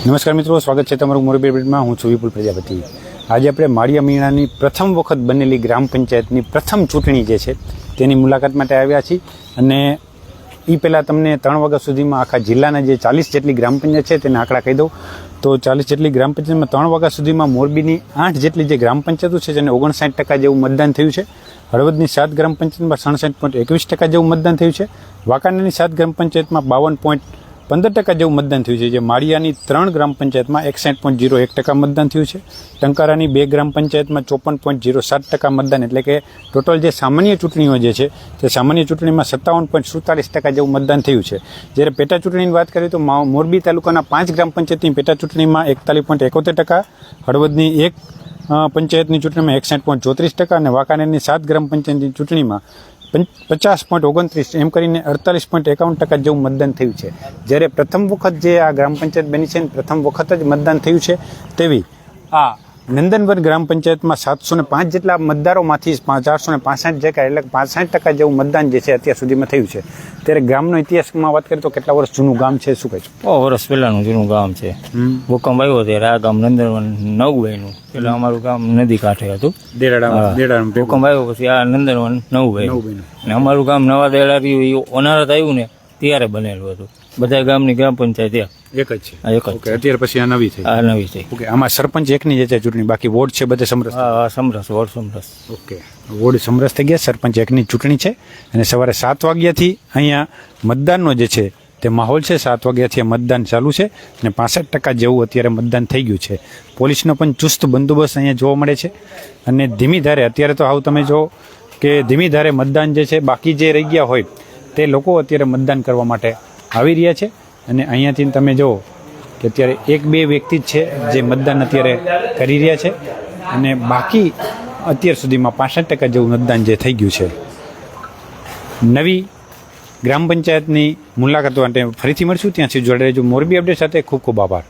નમસ્કાર મિત્રો, સ્વાગત છે તમારું મોરબી અપડેટમાં હું છું વિપુલ પ્રજાપતિ. આજે આપણે માળિયા મીણાની પ્રથમ વખત બનેલી ગ્રામ પંચાયતની પ્રથમ ચૂંટણી જે છે, તેની મુલાકાત માટે આવ્યા છીએ. અને એ પહેલાં તમને ત્રણ વાગ્યા સુધીમાં આખા જિલ્લાના જે ચાલીસ જેટલી ગ્રામ પંચાયત છે, તેના આંકડા કહી દઉં. તો ચાલીસ જેટલી ગ્રામ પંચાયતમાં ત્રણ વાગ્યા સુધીમાં મોરબીની આઠ જેટલી જે ગ્રામ પંચાયતો છે, જેને ઓગણસાઠ ટકા જેવું મતદાન થયું છે. હળવદની સાત ગ્રામ પંચાયતમાં સડસઠ પોઈન્ટ એકવીસ ટકા જેવું મતદાન થયું છે. વાંકાનેરની સાત ગ્રામ પંચાયતમાં બાવન પોઈન્ટ પંદર ટકા જેવું મતદાન થયું છે, જે માળિયાની ત્રણ ગ્રામ પંચાયતમાં એકસઠ પોઈન્ટ જીરો એક ટકા મતદાન થયું છે. ટંકારાની બે ગ્રામ પંચાયતમાં ચોપન પોઈન્ટ જીરો સાત ટકા મતદાન, એટલે કે ટોટલ જે સામાન્ય ચૂંટણીઓ જે છે, તે સામાન્ય ચૂંટણીમાં સત્તાવન પોઈન્ટ સુડતાલીસ ટકા જેવું મતદાન થયું છે. જ્યારે પેટા ચૂંટણીની વાત કરીએ તો મોરબી તાલુકાના પાંચ ગ્રામ પંચાયતની પેટા ચૂંટણીમાં એકતાલીસ પોઈન્ટ એકોતેર ટકા, હળવદની એક પંચાયતની ચૂંટણીમાં એકસઠ પોઈન્ટ ચોત્રીસ ટકા અને વાંકાનેરની સાત ગ્રામ પંચાયતની ચૂંટણીમાં પચાસ પોઈન્ટ ઓગણત્રીસ, એમ કરીને અડતાલીસ પોઈન્ટ એકાવન ટકા જેવું મતદાન થયું છે. જ્યારે પ્રથમ વખત જે આ ગ્રામ પંચાયત બની છે પ્રથમ વખત જ મતદાન થયું છે, તેવી આ નંદનવન ગ્રામ પંચાયતમાં સાતસો ને પાંચ જેટલા મતદારોમાંથી ચારસો ને પાસઠ જેટલા એટલે પાસઠ ટકા જેવું મતદાન જે છે અત્યાર સુધીમાં થયું છે. ત્યારે ગામનો ઇતિહાસમાં વાત કરીએ તો કેટલા વર્ષ જૂનું ગામ છે શું કહે છે? બહુ વર્ષ પહેલાનું જૂનું ગામ છે. ભૂકંપ આવ્યો ત્યારે આ ગામ નંદનવન નવ બન્યું. પેલા અમારું ગામ નદી કાંઠે હતું. ભૂકંપ આવ્યો પછી આ નંદનવન નવ ભાઈ અને ને અમારું ગામ નવા દેલારી ઓનારત આવ્યું ને ત્યારે બનેલું હતું. બધા ગામની ગ્રામ પંચાયત એક. એક જ છે. એક જ ઓકે અત્યારે પછી આ નવી થઈ. આ નવી થઈ. ઓકે આમાં સરપંચ એકની જે છે ચૂંટણી બાકી વોર્ડ છે બધે સમરસ સમરસ વોર્ડ સમરસ. ઓકે વોર્ડ સમરસ થઈ ગયા સરપંચ એકની ચૂંટણી છે. અને સવારે સાત વાગ્યાથી અહીંયા મતદાનનો જે છે તે માહોલ છે. સાત વાગ્યાથી મતદાન ચાલુ છે અને પાસઠ ટકા જેવું અત્યારે મતદાન થઈ ગયું છે. પોલીસનો પણ ચુસ્ત બંદોબસ્ત અહીંયા જોવા મળે છે. અને ધીમી ધારે અત્યારે તો આવું તમે જો કે ધીમી ધારે મતદાન જે છે બાકી જે રહી ગયા હોય તે લોકો અત્યારે મતદાન કરવા માટે આવી રહ્યા છે. અને અહીંયાથી તમે જુઓ કે અત્યારે એક બે વ્યક્તિ જ છે જે મતદાન અત્યારે કરી રહ્યા છે અને બાકી અત્યાર સુધીમાં પાસઠ ટકા જેવું મતદાન જે થઈ ગયું છે. નવી ગ્રામ પંચાયતની મુલાકાત માટે ફરીથી મળશું. ત્યાંથી જોડે રહેજો. મોરબી અપડેટ સાથે ખૂબ ખૂબ આભાર.